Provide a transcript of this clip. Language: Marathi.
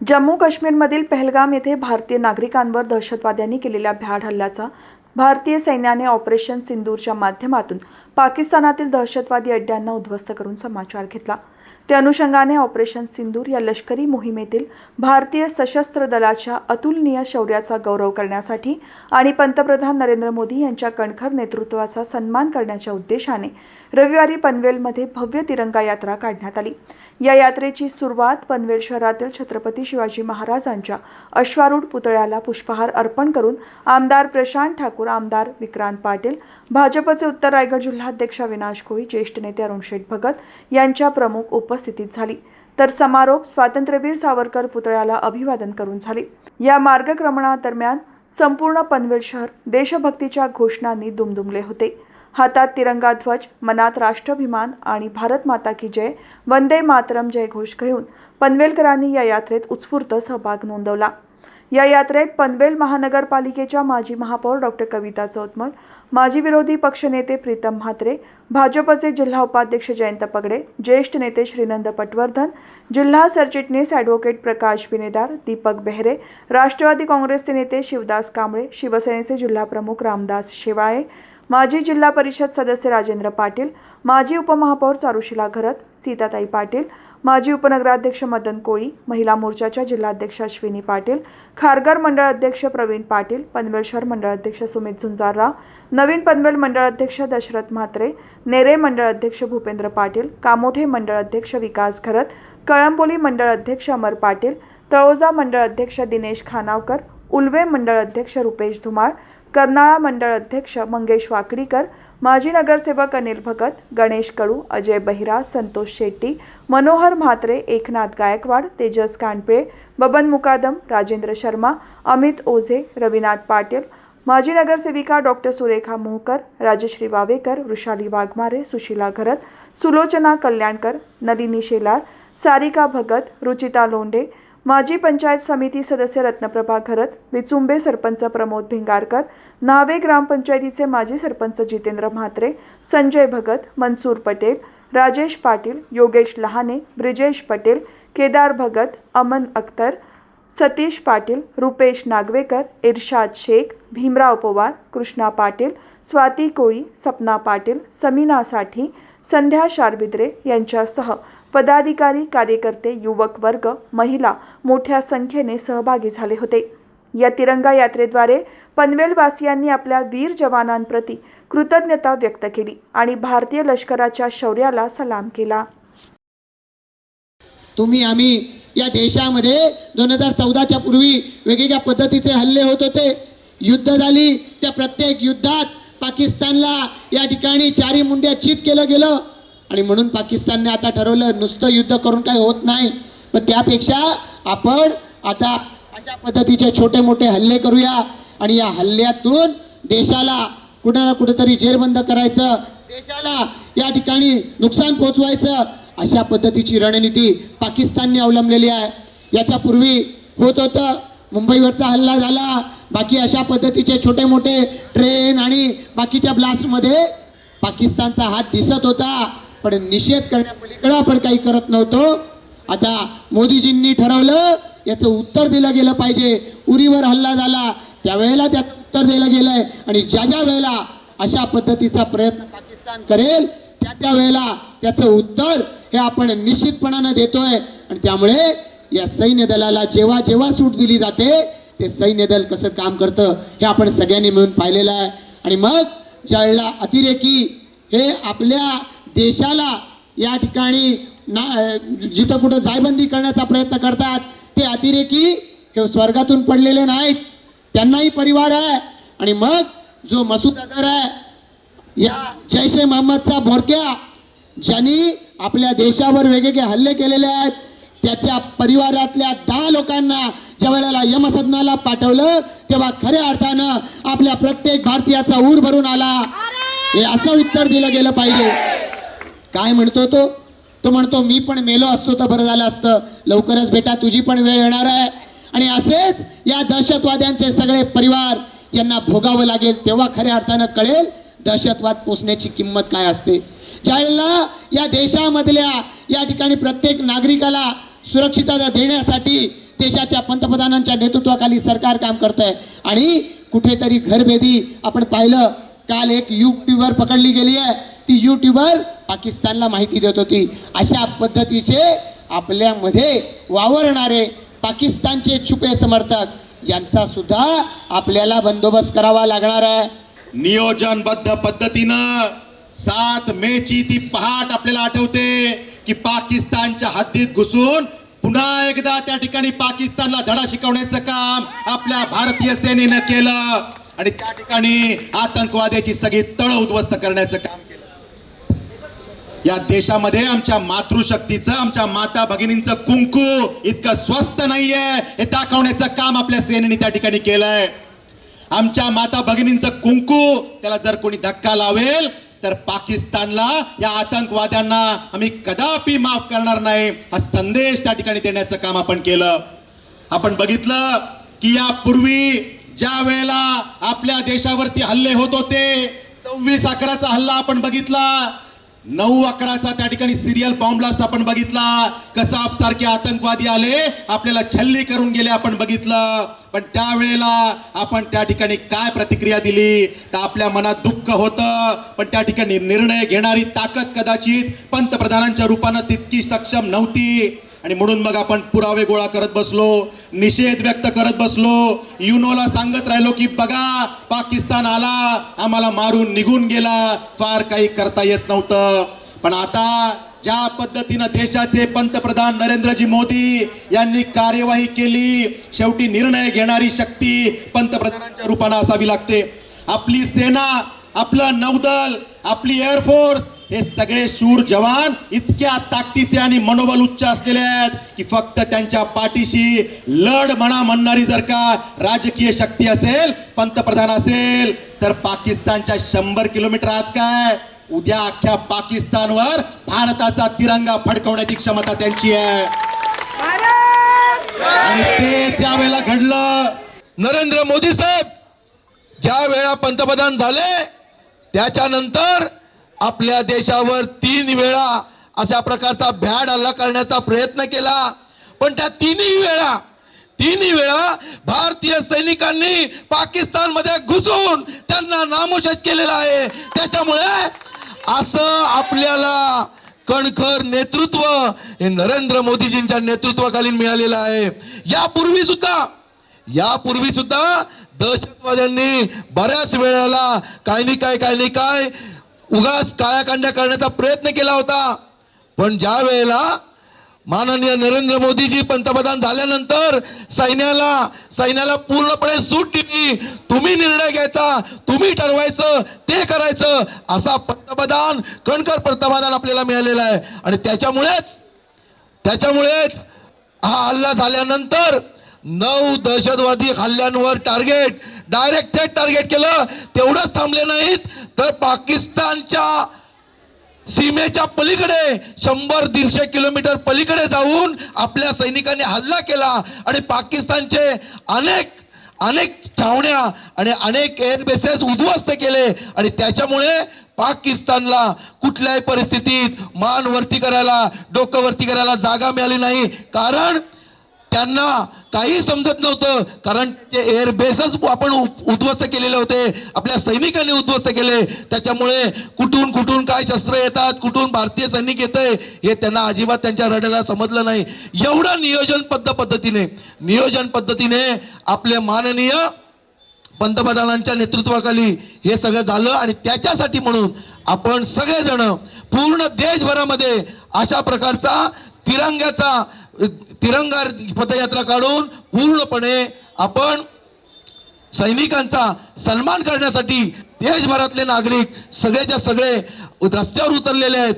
जम्मू काश्मीरमधील पहलगाम येथे भारतीय नागरिकांवर दहशतवाद्यांनी केलेल्या भ्याड हल्ल्याचा भारतीय सैन्याने ऑपरेशन सिंदूरच्या माध्यमातून पाकिस्तानातील दहशतवादी अड्ड्यांना उद्ध्वस्त करून समाचार घेतला. त्या अनुषंगाने ऑपरेशन सिंदूर या लष्करी मोहिमेतील भारतीय सशस्त्र दलाच्या अतुलनीय शौर्याचा गौरव करण्यासाठी आणि पंतप्रधान नरेंद्र मोदी यांच्या कणखर नेतृत्वाचा सन्मान करण्याच्या उद्देशाने रविवारी पनवेलमध्ये भव्य तिरंगा यात्रा काढण्यात आली. या यात्रेची सुरुवात पनवेल शहरातील छत्रपती शिवाजी महाराजांच्या अश्वारूढ पुतळ्याला पुष्पहार अर्पण करून आमदार प्रशांत ठाकूर आमदार विक्रांत पाटील भाजपचे उत्तर रायगड जिल्हाध्यक्ष अविनाश कोळी ज्येष्ठ नेते अरुण शेठ भगत यांच्या प्रमुख उपस्थितीत झाली. तर समारोप स्वातंत्र्यवीर सावरकर पुतळ्याला अभिवादन करून झाले. या मार्गक्रमणादरम्यान संपूर्ण पनवेल शहर देशभक्तीच्या घोषणांनी दुमदुमले होते. हातात तिरंगा ध्वज मनात राष्ट्राभिमान आणि भारत माता की जय वंदे मातरम जय घोष घेऊन पनवेलकरांनी या यात्रेत उत्स्फूर्त सहभाग नोंदवला. या यात्रेत पनवेल महानगरपालिकेच्या माजी महापौर डॉक्टर कविता चौतमल माजी विरोधी पक्षनेते प्रीतम म्हात्रे भाजपचे जिल्हा उपाध्यक्ष जयंत पगडे ज्येष्ठ नेते श्रीनंद पटवर्धन जिल्हा सरचिटणीस ॲडव्होकेट प्रकाश बिनेदार दीपक बेहरे राष्ट्रवादी काँग्रेसचे नेते शिवदास कांबळे शिवसेनेचे जिल्हाप्रमुख रामदास शेवाळे माजी जिल्हा परिषद सदस्य राजेंद्र पाटील माजी उपमहापौर चारुशिला घरत सीताताई पाटील माजी उपनगराध्यक्ष मदन कोळी महिला मोर्चाच्या जिल्हाध्यक्ष अश्विनी पाटील खारघर मंडळ अध्यक्ष प्रवीण पाटील पनवेल शहर मंडळ अध्यक्ष सुमित झुंजारराव नवीन पनवेल मंडळ अध्यक्ष दशरथ म्हात्रे नेरे मंडळ अध्यक्ष भूपेंद्र पाटील कामोठे मंडळ अध्यक्ष विकास घरत कळंबोली मंडळ अध्यक्ष अमर पाटील तळोजा मंडळ अध्यक्ष दिनेश खानावकर उल्वे मंडळ अध्यक्ष रुपेश धुमाळ कर्नाळा मंडळ अध्यक्ष मंगेश वाकडीकर माजी नगरसेवक अनिल भगत गणेश कडू अजय बहिरा संतोष शेट्टी मनोहर म्हात्रे एकनाथ गायकवाड तेजस कानपिळे बबन मुकादम राजेंद्र शर्मा अमित ओझे रविनाथ पाटील माजी नगरसेविका डॉक्टर सुरेखा मोहकर राजश्री वावेकर वृषाली वाघमारे सुशीला घरत सुलोचना कल्याणकर नलिनी शेलार सारिका भगत रुचिता लोंढे माजी पंचायत समिती सदस्य रत्नप्रभा खरत विचुंबे सरपंच प्रमोद भिंगारकर नावे ग्रामपंचायतीचे माजी सरपंच जितेंद्र म्हात्रे संजय भगत मनसूर पटेल राजेश पाटील योगेश लहाने ब्रिजेश पटेल केदार भगत अमन अख्तर सतीश पाटील रुपेश नागवेकर इर्शाद शेख भीमराव पवार कृष्णा पाटील स्वाती कोळी सपना पाटील समीना साठी संध्या शारबिद्रे यांच्यासह पदाधिकारी कार्यकर्ते युवक वर्ग महिला मोठ्या संख्येने सहभागी झाले होते. या तिरंगा यात्रेद्वारे पनवेलवासियांनी आपल्या वीर जवानांप्रती कृतज्ञता व्यक्त केली आणि भारतीय लष्कराच्या शौर्याला सलाम केला. तुम्ही आम्ही या देशामध्ये दोन हजार चौदाच्या पूर्वी वेगवेगळ्या पद्धतीचे हल्ले होत होते. युद्ध झाली त्या प्रत्येक युद्धात पाकिस्तानला या ठिकाणी चारी मुंड्या चित केलं गेलं. आणि म्हणून पाकिस्तानने आता ठरवलं नुसतं युद्ध करून काही होत नाही. पण त्यापेक्षा आपण आता अशा पद्धतीचे छोटे मोठे हल्ले करूया. आणि या हल्ल्यातून देशाला कुठं ना कुठेतरी जेरबंद करायचं देशाला या ठिकाणी नुकसान पोचवायचं अशा पद्धतीची रणनीती पाकिस्तानने अवलंबलेली आहे. याच्यापूर्वी होत होतं मुंबईवरचा हल्ला झाला. बाकी अशा पद्धतीचे छोटे मोठे ट्रेन आणि बाकीच्या ब्लास्टमध्ये पाकिस्तानचा हात दिसत होता. पण निषेध करण्यापलीकडे आपण काही करत नव्हतो. आता मोदीजींनी ठरवलं याचं उत्तर दिलं गेलं पाहिजे. उरीवर हल्ला झाला त्यावेळेला त्यात उत्तर दिलं गेलंय. आणि ज्या ज्या वेळेला अशा पद्धतीचा प्रयत्न पाकिस्तान करेल त्या त्या वेळेला त्याचं उत्तर हे आपण निश्चितपणानं देतोय. आणि त्यामुळे या सैन्य दलाला जेव्हा जेव्हा सूट दिली जाते ते सैन्य दल कसं काम करतं हे आपण सगळ्यांनी मिळून पाहिलेलं आहे. आणि मग ज्यावेळेला अतिरेकी हे आपल्या देशाला या ठिकाणी ना जिथं कुठं जायबंदी करण्याचा प्रयत्न करतात ते अतिरेकी हे स्वर्गातून पडलेले नाहीत. त्यांनाही परिवार आहे. आणि मग जो मसूद अजहर आहे या जैश ए मोहम्मदचा भोरक्या ज्यांनी आपल्या देशावर वेगवेगळे हल्ले केलेले आहेत त्याच्या परिवारातल्या दहा लोकांना ज्या वेळेला यमसदनाला पाठवलं तेव्हा खऱ्या अर्थानं आपल्या प्रत्येक भारतीयाचा ऊर भरून आला. हे असं उत्तर दिलं गेलं पाहिजे. काय म्हणतो तो? तो म्हणतो मी पण मेलो असतो तर बरं झालं असतं. लवकरच बेटा तुझी पण वेळ येणार आहे. आणि असेच या दहशतवाद्यांचे सगळे परिवार यांना भोगावं लागेल. तेव्हा खऱ्या अर्थानं कळेल दहशतवाद पोचण्याची किंमत काय असते. ज्यावेळेला या देशामधल्या या ठिकाणी प्रत्येक नागरिकाला सुरक्षितता देण्यासाठी देशाच्या पंतप्रधानांच्या नेतृत्वाखाली सरकार काम करत आहे आणि कुठेतरी घरभेदी आपण पाहिलं काल एक यूट्यूबर पकडली गेली आहे ती यूट्यूबर पाकिस्तानला माहिती देत होती. अशा पद्धतीचे आपल्यामध्ये वावरणारे पाकिस्तानचे छुपे समर्थक यांचा सुद्धा आपल्याला बंदोबस्त करावा लागणार आहे. नियोजनबद्ध पद्धतीनं सात मे ची ती पहाट आपल्याला आठवते की पाकिस्तानच्या हद्दीत घुसून पुन्हा एकदा त्या ठिकाणी पाकिस्तानला धडा शिकवण्याचं काम आपल्या भारतीय सेनेनं केलं. आणि त्या ठिकाणी आतंकवाद्याची सगळी तळ उद्ध्वस्त करण्याचं काम या देशामध्ये आमच्या मातृशक्तीचं आमच्या माता भगिनींचं कुंकू इतकं स्वस्त नाहीये. हे दाखवण्याचं काम आपल्या सेनेने त्या ठिकाणी केलंय. आमच्या माता भगिनींचं कुंकू त्याला जर कोणी धक्का लावेल तर पाकिस्तानला या आतंकवाद्यांना आम्ही कदापि माफ करणार नाही. हा संदेश त्या ठिकाणी देण्याचं काम आपण केलं. आपण बघितलं की यापूर्वी ज्या वेळेला आपल्या देशावरती हल्ले होत होते सव्वीस अकराचा हल्ला आपण बघितला. नऊ अकराचा त्या ठिकाणी सिरियल बॉम्ब ब्लास्ट आपण बघितला. कसाब सारखे आतंकवादी आले आपल्याला छल्ली करून गेले आपण बघितलं. पण त्यावेळेला आपण त्या ठिकाणी काय प्रतिक्रिया दिली? तर आपल्या मनात दुःख होतं पण त्या ठिकाणी निर्णय घेणारी ताकद कदाचित पंतप्रधानांच्या रूपानं तितकी सक्षम नव्हती. आणि म्हणून मग आपण पुरावे गोळा करत बसलो निषेध व्यक्त करत बसलो. युनोला सांगत राहिलो की बघा पाकिस्तान आला आम्हाला मारून निघून गेला फार काही करता येत नव्हतं. पण आता ज्या पद्धतीनं देशाचे पंतप्रधान नरेंद्रजी मोदी यांनी कार्यवाही केली शेवटी निर्णय घेणारी शक्ती पंतप्रधानांच्या रूपानं असावी लागते. आपली सेना आपलं नौदल आपली एअरफोर्स हे सगळे शूर जवान इतक्या ताकदीचे आणि मनोबल उच्च असलेले आहेत की फक्त त्यांच्या पाठीशी लढ म्हणा म्हणणारी जर का राजकीय शक्ती असेल पंतप्रधान असेल तर पाकिस्तानच्या शंभर किलोमीटर आत काय? उद्या अख्ख्या पाकिस्तानवर भारताचा तिरंगा फडकवण्याची क्षमता त्यांची आहे. आणि ते ज्या वेळेला घडलं. नरेंद्र मोदी साहेब ज्या वेळा पंतप्रधान झाले त्याच्यानंतर आपल्या देशावर तीन वेळा अशा प्रकारचा भ्याड हल्ला करण्याचा प्रयत्न केला. पण त्या तिन्ही वेळा तिन्ही वेळा भारतीय सैनिकांनी पाकिस्तानमध्ये घुसून त्यांना नामोशेष केलेला आहे. त्याच्यामुळे असं आपल्याला कणखर नेतृत्व हे नरेंद्र मोदीजींच्या नेतृत्वाखाली मिळालेलं आहे. यापूर्वी सुद्धा यापूर्वी सुद्धा दहशतवाद्यांनी बऱ्याच वेळेला काय नाही काय काय नाही काय उगाच काळ्याकांड्या करण्याचा प्रयत्न केला होता. पण ज्या वेळेला माननीय नरेंद्र मोदीजी पंतप्रधान झाल्यानंतर सैन्याला सैन्याला पूर्णपणे सूट दिली. तुम्ही निर्णय घ्यायचा तुम्ही ठरवायचं ते करायचं असा पंतप्रधान कणकर पंतप्रधान आपल्याला मिळालेला आहे. आणि त्याच्यामुळेच त्याच्यामुळेच हा हल्ला झाल्यानंतर नऊ दहशतवादी हल्ल्यांवर टार्गेट डायरेक्ट थेट टार्गेट केलं तेवढंच थांबले नाहीत. तर पाकिस्तानच्या सीमेच्या पलीकडे शंभर दीडशे किलोमीटर पलीकडे जाऊन आपल्या सैनिकांनी हल्ला केला आणि पाकिस्तानचे अनेक अनेक छावण्या आणि अनेक एअर बेसेस उद्ध्वस्त केले. आणि त्याच्यामुळे पाकिस्तानला कुठल्याही परिस्थितीत मान वरती करायला डोकं वरती करायला जागा मिळाली नाही. कारण त्यांना काही समजत नव्हतं कारण ते एअर बेसच आपण उ- उद्ध्वस्त केलेले होते. आपल्या सैनिकांनी उद्ध्वस्त केले. त्याच्यामुळे कुठून कुठून काय शस्त्र येतात कुठून भारतीय सैनिक येतंय हे त्यांना अजिबात त्यांच्या रडाला समजलं नाही. एवढं नियोजनबद्ध पद्धतीने नियोजन पद्धतीने आपले माननीय पंतप्रधानांच्या नेतृत्वाखाली हे सगळं झालं आणि त्याच्यासाठी म्हणून आपण सगळेजण पूर्ण देशभरामध्ये अशा प्रकारचा तिरंग्याचा तिरंगा पदयात्रा काढून पूर्णपणे आपण सैनिकांचा सन्मान करण्यासाठी देशभरातले नागरिक सगळेच्या सगळे रस्त्यावर उतरलेले आहेत.